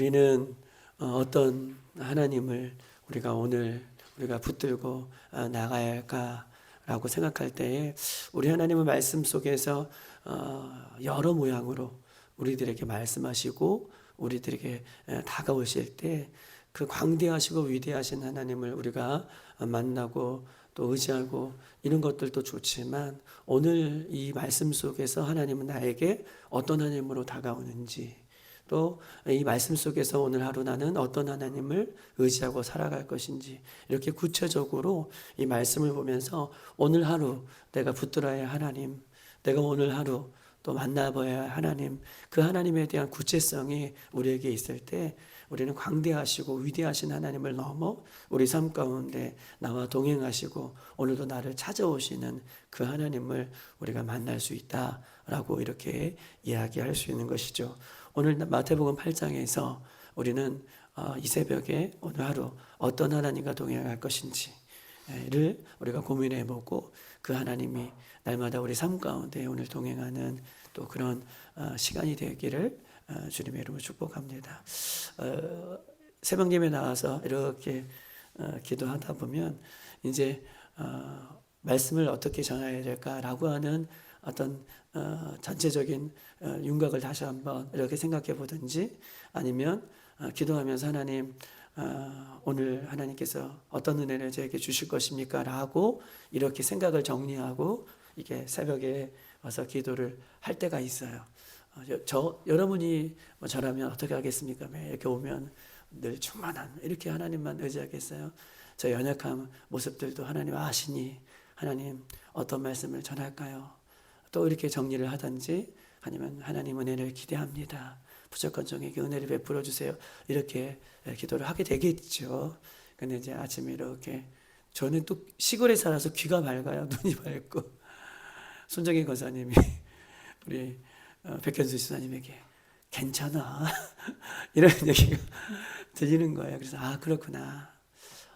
우리는 어, 어떤 하나님을 우리가 오늘 우리가 붙들고 아, 나가야 할까라고 생각할 때에 우리 하나님의 말씀 속에서 어, 여러 모양으로 우리들에게 말씀하시고 우리들에게 에, 다가오실 때 그 광대하시고 위대하신 하나님을 우리가 만나고 또 의지하고 이런 것들도 좋지만 오늘 이 말씀 속에서 하나님은 나에게 어떤 하나님으로 다가오는지 또 이 말씀 속에서 오늘 하루 나는 어떤 하나님을 의지하고 살아갈 것인지 이렇게 구체적으로 이 말씀을 보면서 오늘 하루 내가 붙들어야 할 하나님, 내가 오늘 하루 또 만나봐야 할 하나님, 그 하나님에 대한 구체성이 우리에게 있을 때 우리는 광대하시고 위대하신 하나님을 넘어 우리 삶 가운데 나와 동행하시고 오늘도 나를 찾아오시는 그 하나님을 우리가 만날 수 있다라고 이렇게 이야기할 수 있는 것이죠. 오늘 마태복음 8장에서 우리는 어, 이 새벽에 오늘 하루 어떤 하나님과 동행할 것인지를 우리가 고민해 보고 그 하나님이 날마다 우리 삶 가운데 오늘 동행하는 또 그런 어, 시간이 되기를 어, 주님의 이름으로 축복합니다. 어, 새벽 예배 나와서 이렇게 어, 기도하다 보면 이제 어, 말씀을 어떻게 전해야 될까라고 하는 어떤 어, 전체적인 어, 윤곽을 다시 한번 이렇게 생각해 보든지 아니면 어, 기도하면서 하나님 어, 오늘 하나님께서 어떤 은혜를 저에게 주실 것입니까?라고 이렇게 생각을 정리하고 이게 새벽에 와서 기도를 할 때가 있어요. 어, 여- 저 여러분이 뭐 저라면 어떻게 하겠습니까? 매 이렇게 오면 늘 충만한 이렇게 하나님만 의지하겠어요. 저 연약한 모습들도 하나님 아시니 하나님 어떤 말씀을 전할까요? 또 이렇게 정리를 하든지 아니면 하나님 은혜를 기대합니다. 부족한 종에게 은혜를 베풀어 주세요. 이렇게 기도를 하게 되겠죠. 근데 이제 아침에 이렇게 저는 또 시골에 살아서 귀가 밝아요. 눈이 밝고 손정희 권사님이 우리 어, 백현수 지사님에게 괜찮아 이런 얘기가 들리는 거예요. 그래서 아 그렇구나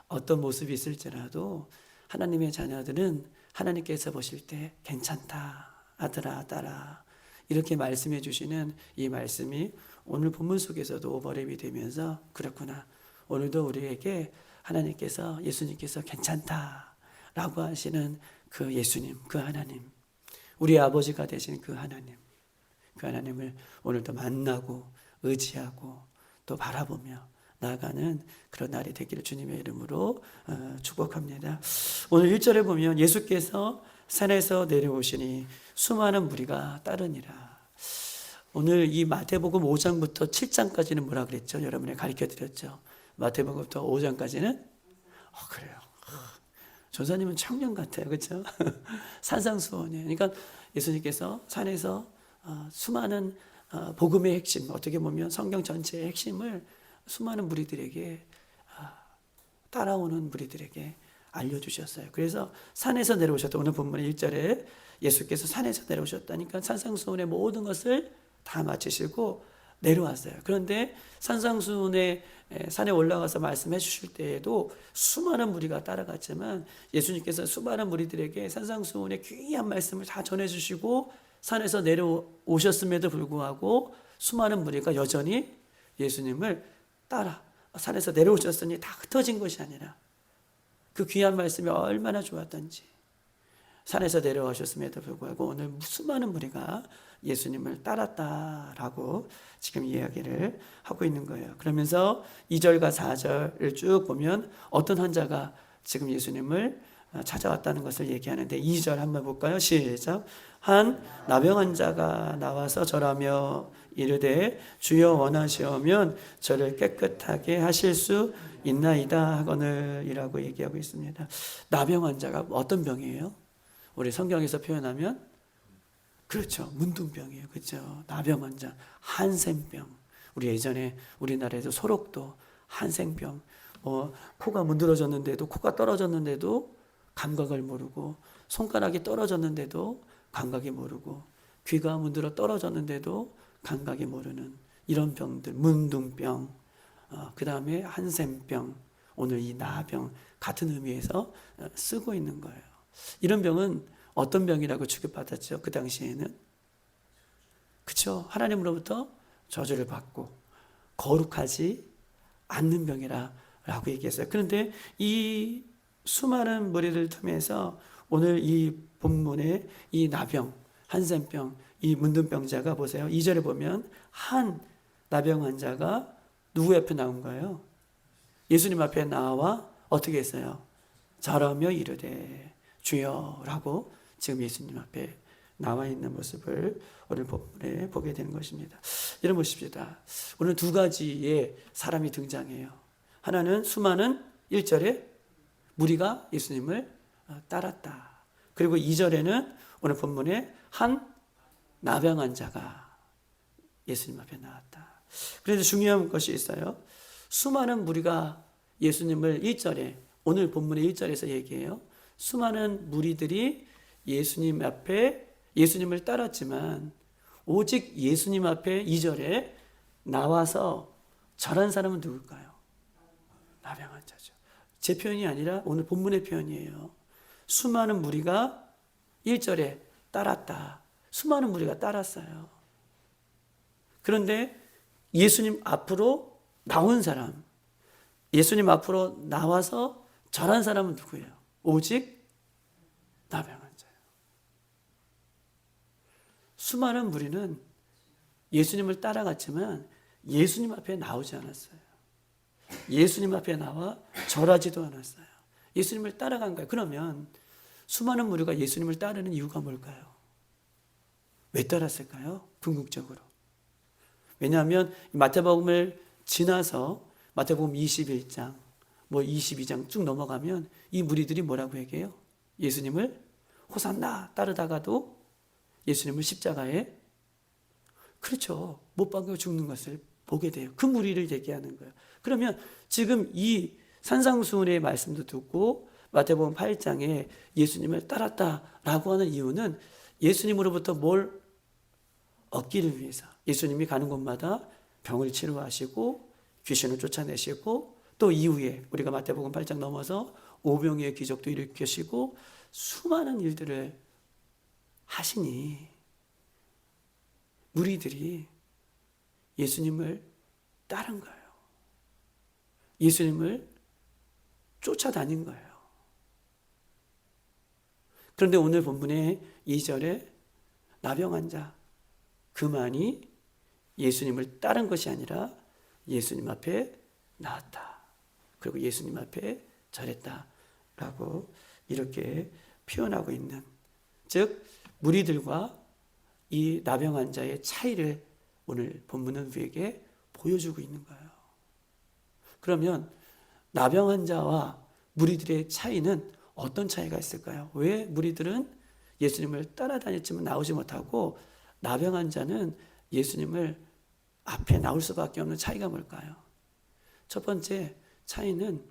어떤 모습이 있을지라도 하나님의 자녀들은 하나님께서 보실 때 괜찮다 아들아 딸아. 이렇게 말씀해 주시는 이 말씀이 오늘 본문 속에서도 오버랩이 되면서 그렇구나. 오늘도 우리에게 하나님께서 예수님께서 괜찮다 라고 하시는 그 예수님 그 하나님. 우리 아버지가 되신 그 하나님. 그 하나님을 오늘도 만나고 의지하고 또 바라보며 나아가는 그런 날이 되기를 주님의 이름으로 어, 축복합니다. 오늘 1절에 보면 예수께서 산에서 내려오시니 수많은 무리가 따르니라. 오늘 이 마태복음 5장부터 7장까지는 뭐라 그랬죠? 여러분에 가르쳐 드렸죠. 마태복음부터 5장까지는 어, 그래요. 전사님은 청년 같아요. 그렇죠? 산상수원이에요. 그러니까 예수님께서 산에서 어, 수많은 어, 복음의 핵심, 어떻게 보면 성경 전체의 핵심을 수많은 무리들에게 아, 따라오는 무리들에게 알려주셨어요. 그래서 산에서 내려오셨다. 오늘 본문 1절에 예수께서 산에서 내려오셨다니까 산상수훈의 모든 것을 다 마치시고 내려왔어요. 그런데 산상수훈의 에, 산에 올라가서 말씀해 주실 때에도 수많은 무리가 따라갔지만 예수님께서 수많은 무리들에게 산상수훈의 귀한 말씀을 다 전해 주시고 산에서 내려오셨음에도 불구하고 수많은 무리가 여전히 예수님을 따라 산에서 내려오셨으니 다 흩어진 것이 아니라 그 귀한 말씀이 얼마나 좋았던지 산에서 내려오셨음에도 불구하고 오늘 수많은 무리가 예수님을 따랐다라고 지금 이야기를 하고 있는 거예요. 그러면서 2절과 4절을 쭉 보면 어떤 환자가 지금 예수님을 찾아왔다는 것을 얘기하는데 2절 한번 볼까요? 시작. 한 나병 환자가 나와서 절하며 이르되 주여 원하시오면 저를 깨끗하게 하실 수 있나이다 하거늘이라고 얘기하고 있습니다. 나병 환자가 어떤 병이에요? 우리 성경에서 표현하면 그렇죠. 문둥병이에요. 그렇죠. 나병 환자, 한센병. 우리 예전에 우리나라에도 소록도 한센병. 어, 코가 문드러졌는데도 코가 떨어졌는데도 감각을 모르고 손가락이 떨어졌는데도 감각이 모르고 귀가 문드러 떨어졌는데도 감각이 모르는 이런 병들 문둥병 어, 그 다음에 한센병 오늘 이 나병 같은 의미에서 어, 쓰고 있는 거예요 이런 병은 어떤 병이라고 취급받았죠 그 당시에는 그쵸 하나님으로부터 저주를 받고 거룩하지 않는 병이라 라고 얘기했어요. 그런데 이 수많은 무리를 통해서 오늘 이 본문의 이 나병, 한센병, 이 문둥병자가 보세요. 2절에 보면 한 나병 환자가 누구 옆에 나온 거예요? 예수님 앞에 나와 어떻게 했어요? 절하며 이르되 주여라고 지금 예수님 앞에 나와 있는 모습을 오늘 본문에 보게 되는 것입니다. 여러분 보십시다. 오늘 두 가지의 사람이 등장해요. 하나는 수많은 1절에 무리가 예수님을 어, 따랐다. 그리고 2절에는 오늘 본문에 한 나병 환자가 예수님 앞에 나왔다. 그런데 중요한 것이 있어요. 수많은 무리가 예수님을 1절에 오늘 본문의 1절에서 얘기해요. 수많은 무리들이 예수님 앞에 예수님을 따랐지만 오직 예수님 앞에 2절에 나와서 절한 사람은 누굴까요? 나병 환 자죠. 제 표현이 아니라 오늘 본문의 표현이에요. 수많은 무리가 1절에 따랐다. 수많은 무리가 따랐어요. 그런데 예수님 앞으로 나온 사람, 예수님 앞으로 나와서 절한 사람은 누구예요? 오직 나병 환자예요. 수많은 무리는 예수님을 따라갔지만 예수님 앞에 나오지 않았어요. 예수님 앞에 나와 절하지도 않았어요. 예수님을 따라간 거예요. 그러면 수많은 무리가 예수님을 따르는 이유가 뭘까요? 왜 따랐을까요? 궁극적으로. 왜냐하면 마태복음을 지나서 마태복음 21장, 뭐 22장 쭉 넘어가면 이 무리들이 뭐라고 얘기해요? 예수님을 호산나 따르다가도 예수님을 십자가에 그렇죠. 못 박혀 죽는 것을 보게 돼요. 그 무리를 얘기하는 거예요. 그러면 지금 이 산상수훈의 말씀도 듣고 마태복음 8장에 예수님을 따랐다라고 하는 이유는 예수님으로부터 뭘 얻기를 위해서 예수님이 가는 곳마다 병을 치료하시고 귀신을 쫓아내시고 또 이후에 우리가 마태복음 8장 넘어서 오병이의 기적도 일으키시고 수많은 일들을 하시니 무리들이 예수님을 따른 거예요. 예수님을 쫓아다닌 거예요. 그런데 오늘 본문의 2절에 나병 환자 그만이 예수님을 따른 것이 아니라 예수님 앞에 나왔다. 그리고 예수님 앞에 절했다. 라고 이렇게 표현하고 있는 즉 무리들과 이 나병 환자의 차이를 오늘 본문은 우리에게 보여주고 있는 거예요. 그러면 나병 환자와 무리들의 차이는 어떤 차이가 있을까요? 왜 무리들은 예수님을 따라다녔지만 나오지 못하고 나병 환자는 예수님을 앞에 나올 수밖에 없는 차이가 뭘까요? 첫 번째 차이는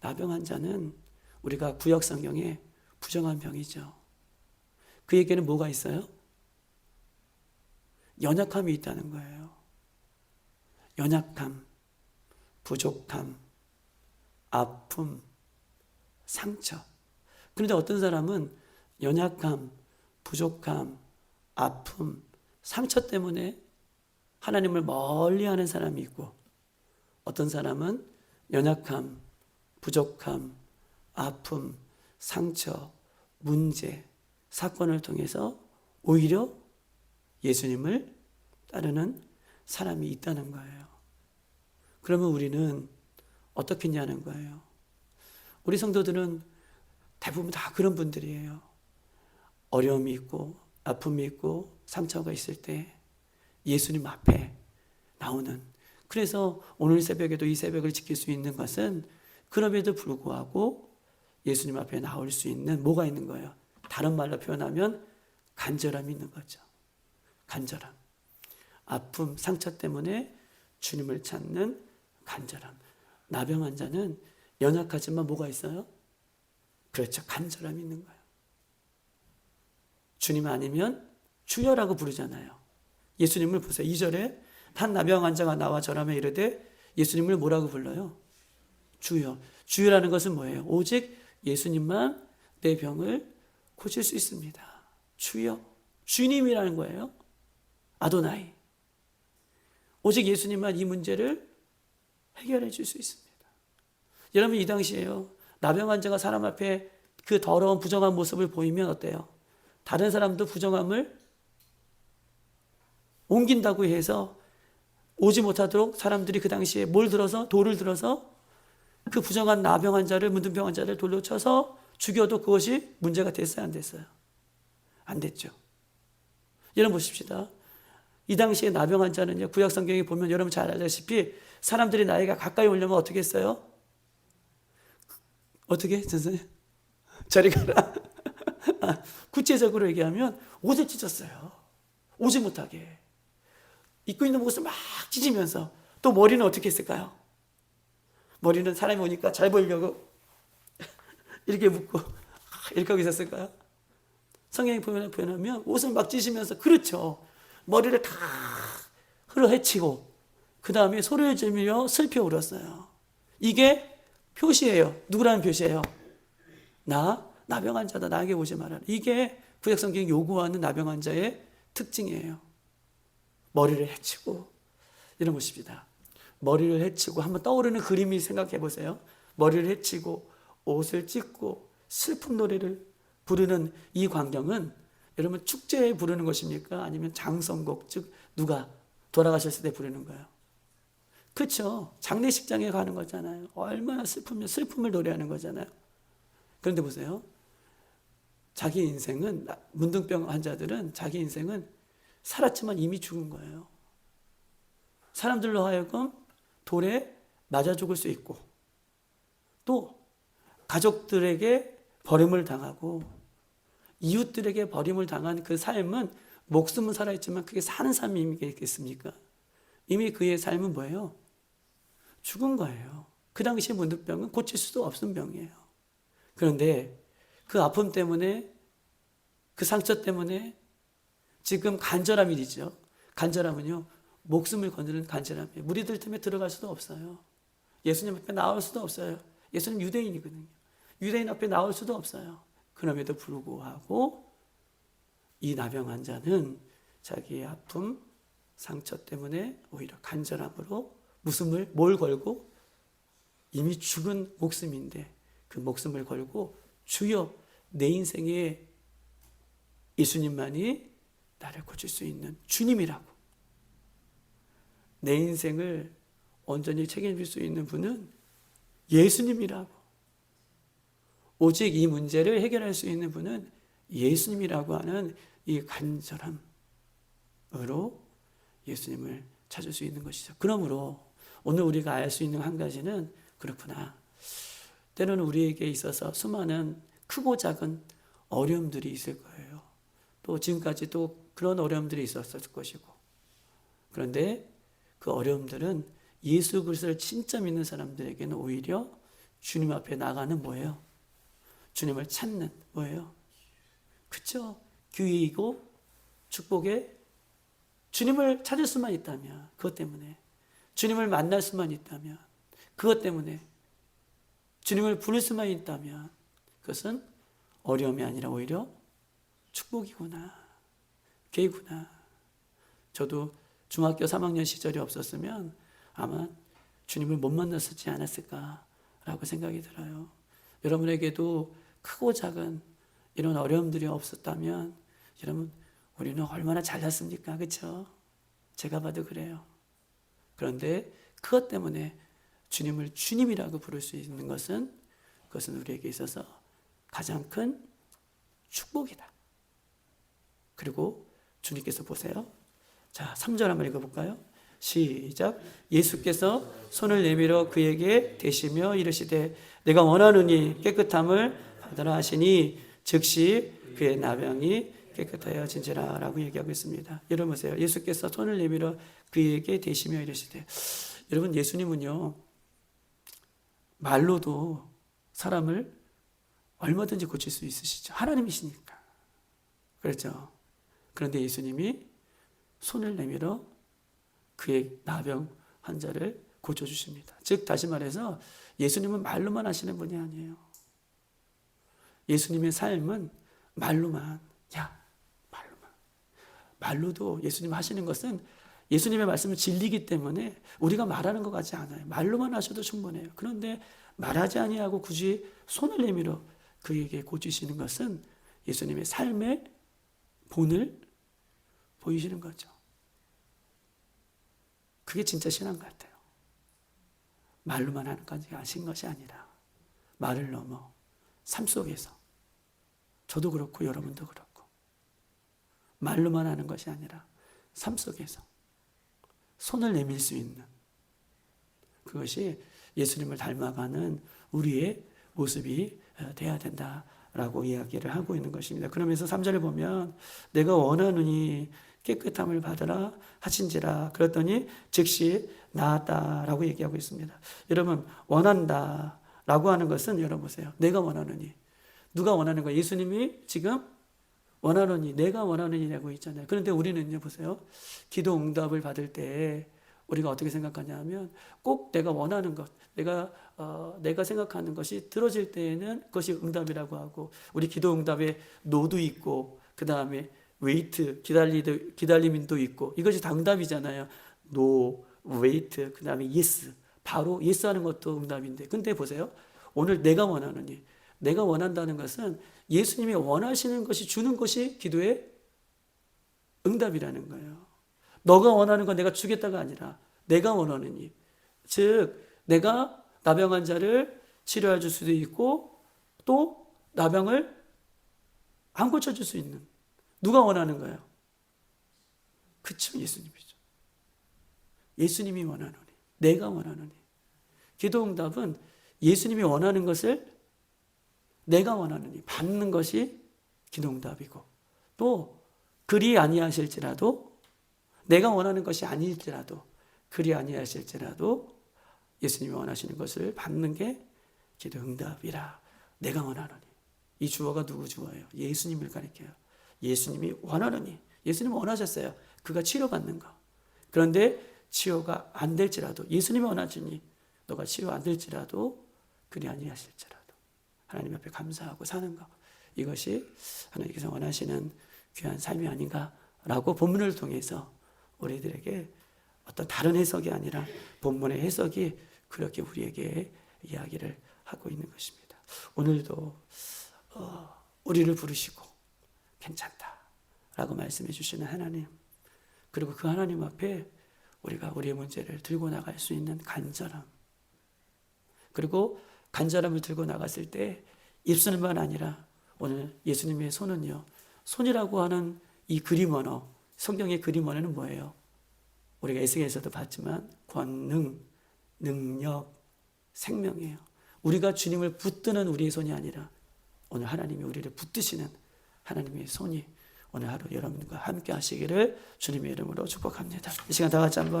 나병 환자는 우리가 구약 성경에 부정한 병이죠. 그에게는 뭐가 있어요? 연약함이 있다는 거예요. 연약함, 부족함, 아픔, 상처. 그런데 어떤 사람은 연약함, 부족함, 아픔, 상처 때문에 하나님을 멀리 하는 사람이 있고 어떤 사람은 연약함, 부족함, 아픔, 상처, 문제, 사건을 통해서 오히려 예수님을 따르는 사람이 있다는 거예요. 그러면 우리는 어떻게 했냐는 거예요. 우리 성도들은 대부분 다 그런 분들이에요. 어려움이 있고, 아픔이 있고, 상처가 있을 때 예수님 앞에 나오는. 그래서 오늘 새벽에도 이 새벽을 지킬 수 있는 것은 그럼에도 불구하고 예수님 앞에 나올 수 있는 뭐가 있는 거예요? 다른 말로 표현하면 간절함이 있는 거죠. 간절함. 아픔, 상처 때문에 주님을 찾는 간절함. 나병 환자는 연약하지만 뭐가 있어요? 그렇죠. 간절함이 있는 거예요. 주님 아니면 주여라고 부르잖아요. 예수님을 보세요. 2절에 한 나병 환자가 나와 절하며 이르되 예수님을 뭐라고 불러요? 주여. 주여라는 것은 뭐예요? 오직 예수님만 내 병을 고칠 수 있습니다. 주여. 주님이라는 거예요. 아도나이. 오직 예수님만 이 문제를 해결해 줄 수 있습니다. 여러분 이 당시에요. 나병 환자가 사람 앞에 그 더러운 부정한 모습을 보이면 어때요? 다른 사람도 부정함을 옮긴다고 해서 오지 못하도록 사람들이 그 당시에 뭘 들어서 돌을 들어서 그 부정한 나병 환자를 문둥병 환자를 돌로 쳐서 죽여도 그것이 문제가 됐어요 안 됐어요? 안 됐죠. 여러분 보십시다. 이 당시에 나병 환자는요 구약 성경에 보면 여러분 잘 알다시피 사람들이 나이가 가까이 오려면 어떻게 했어요? 어떻게 선생님? 저리 가라. 아, 구체적으로 얘기하면 옷을 찢었어요. 오지 못하게. 입고 있는 옷을 막 찢으면서 또 머리는 어떻게 했을까요? 머리는 사람이 오니까 잘 보이려고 이렇게 묶고 이렇게 하고 있었을까요? 성경이 표현- 표현하면 옷을 막 찢으면서 그렇죠. 머리를 다 흘러헤치고 그 다음에 소리를 지르며 슬피 울었어요. 이게 표시예요. 누구라는 표시예요? 나 나병 환자다. 나에게 오지 마라. 이게 구약 성경이 요구하는 나병 환자의 특징이에요. 머리를 해치고 이런 보십니다. 머리를 해치고 한번 떠오르는 그림이 생각해 보세요. 머리를 해치고 옷을 찢고 슬픈 노래를 부르는 이 광경은 여러분 축제에 부르는 것입니까? 아니면 장성곡 즉 누가 돌아가셨을 때 부르는 거예요. 그렇죠. 장례식장에 가는 거잖아요. 얼마나 슬프면 슬픔을 노래하는 거잖아요. 그런데 보세요. 자기 인생은 문둥병 환자들은 자기 인생은 살았지만 이미 죽은 거예요. 사람들로 하여금 돌에 맞아 죽을 수 있고 또 가족들에게 버림을 당하고 이웃들에게 버림을 당한 그 삶은 목숨은 살아있지만 그게 사는 삶이겠습니까? 이미 그의 삶은 뭐예요? 죽은 거예요. 그 당시 문득병은 고칠 수도 없는 병이에요. 그런데 그 아픔 때문에 그 상처 때문에 지금 간절함이 있죠. 간절함은요. 목숨을 건드는 간절함이에요. 무리들 틈에 들어갈 수도 없어요. 예수님 앞에 나올 수도 없어요. 예수님 유대인이거든요. 유대인 앞에 나올 수도 없어요. 그럼에도 불구하고 이 나병 환자는 자기의 아픔, 상처 때문에 오히려 간절함으로 목숨을 뭘 걸고 이미 죽은 목숨인데 그 목숨을 걸고 주여 내 인생에 예수님만이 나를 고칠 수 있는 주님이라고 내 인생을 온전히 책임질 수 있는 분은 예수님이라고 오직 이 문제를 해결할 수 있는 분은 예수님이라고 하는 이 간절함으로 예수님을 찾을 수 있는 것이죠. 그러므로 오늘 우리가 알 수 있는 한 가지는 그렇구나. 때로는 우리에게 있어서 수많은 크고 작은 어려움들이 있을 거예요. 또 지금까지 또 그런 어려움들이 있었을 것이고. 그런데 그 어려움들은 예수 그리스도를 진짜 믿는 사람들에게는 오히려 주님 앞에 나가는 뭐예요? 주님을 찾는 뭐예요? 그쵸? 기회이고 축복에 주님을 찾을 수만 있다면 그것 때문에 주님을 만날 수만 있다면 그것 때문에 주님을 부를 수만 있다면 그것은 어려움이 아니라 오히려 축복이구나 계구나 저도 중학교 3학년 시절이 없었으면 아마 주님을 못 만났었지 않았을까라고 생각이 들어요. 여러분에게도 크고 작은 이런 어려움들이 없었다면 여러분 우리는 얼마나 잘났습니까? 그렇죠? 제가 봐도 그래요. 그런데 그것 때문에 주님을 주님이라고 부를 수 있는 것은 그것은 우리에게 있어서 가장 큰 축복이다. 그리고 주님께서 보세요. 자, 3절 한번 읽어볼까요? 시작. 예수께서 손을 내밀어 그에게 대시며 이르시되 내가 원하노니 깨끗함을 받으라 하시니 즉시 그의 나병이 깨끗하여 진지라 라고 얘기하고 있습니다. 여러분 보세요. 예수께서 손을 내밀어 그에게 대시며 이르시되 여러분 예수님은요 말로도 사람을 얼마든지 고칠 수 있으시죠. 하나님이시니까. 그렇죠. 그런데 예수님이 손을 내밀어 그의 나병 환자를 고쳐주십니다. 즉, 다시 말해서 예수님은 말로만 하시는 분이 아니에요. 예수님의 삶은 말로만, 야, 말로만. 말로도 예수님 하시는 것은 예수님의 말씀은 진리기 때문에 우리가 말하는 것 같지 않아요. 말로만 하셔도 충분해요. 그런데 말하지 아니하고 굳이 손을 내밀어 그에게 고치시는 것은 예수님의 삶의 본을 보이시는 거죠. 그게 진짜 신앙 같아요. 말로만 하는 것이 아신 것이 아니라 말을 넘어 삶 속에서 저도 그렇고 여러분도 그렇고 말로만 하는 것이 아니라 삶 속에서 손을 내밀 수 있는 그것이 예수님을 닮아가는 우리의 모습이 돼야 된다라고 이야기를 하고 있는 것입니다. 그러면서 3절을 보면 내가 원하느니 깨끗함을 받으라 하신지라 그랬더니 즉시 나았다라고 얘기하고 있습니다. 여러분 원한다라고 하는 것은 여러분 보세요. 내가 원하느니 누가 원하는 거예요? 예수님이 지금 원하느니 내가 원하느니라고 있잖아요. 그런데 우리는요 보세요. 기도 응답을 받을 때 우리가 어떻게 생각하냐면 꼭 내가 원하는 것, 내가 어, 내가 생각하는 것이 들어질 때에는 그것이 응답이라고 하고 우리 기도 응답에 노도 있고 그 다음에 웨이트 기다리도 기다림도 있고 이것이 다 응답이잖아요. 노, 웨이트 그 다음에 예스 바로 예스 하는 것도 응답인데 근데 보세요. 오늘 내가 원하느니 내가 원한다는 것은 예수님이 원하시는 것이 주는 것이 기도의 응답이라는 거예요. 너가 원하는 건 내가 주겠다가 아니라 내가 원하느니 즉 내가 나병 환자를 치료해 줄 수도 있고 또 나병을 안 고쳐 줄 수 있는 누가 원하는 거예요? 그쵸 예수님이죠. 예수님이 원하노니 내가 원하노니 기도 응답은 예수님이 원하는 것을 내가 원하느니 받는 것이 기도 응답이고 또 그리 아니하실지라도 내가 원하는 것이 아닐지라도 그리 아니하실지라도 예수님이 원하시는 것을 받는 게 기도 응답이라 내가 원하느니 이 주어가 누구 주어예요? 예수님을 가리켜요. 예수님이 원하느니 예수님 원하셨어요. 그가 치료받는 거. 그런데 치료가 안 될지라도 예수님이 원하시니 너가 치료 안 될지라도 그리 아니하실지라도 하나님 앞에 감사하고 사는 것. 이것이 하나님께서 원하시는 귀한 삶이 아닌가라고 본문을 통해서 우리들에게 어떤 다른 해석이 아니라 본문의 해석이 그렇게 우리에게 이야기를 하고 있는 것입니다. 오늘도 어, 우리를 부르시고 괜찮다 라고 말씀해 주시는 하나님 그리고 그 하나님 앞에 우리가 우리의 문제를 들고 나갈 수 있는 간절함 그리고 간절함을 들고 나갔을 때 입술만 아니라 오늘 예수님의 손은요. 손이라고 하는 이 그림 언어, 성경의 그림 언어는 뭐예요? 우리가 에스겔에서도 봤지만 권능, 능력, 생명이에요. 우리가 주님을 붙드는 우리의 손이 아니라 오늘 하나님이 우리를 붙드시는 하나님의 손이 오늘 하루 여러분과 함께 하시기를 주님의 이름으로 축복합니다. 이 시간 다 같이 한번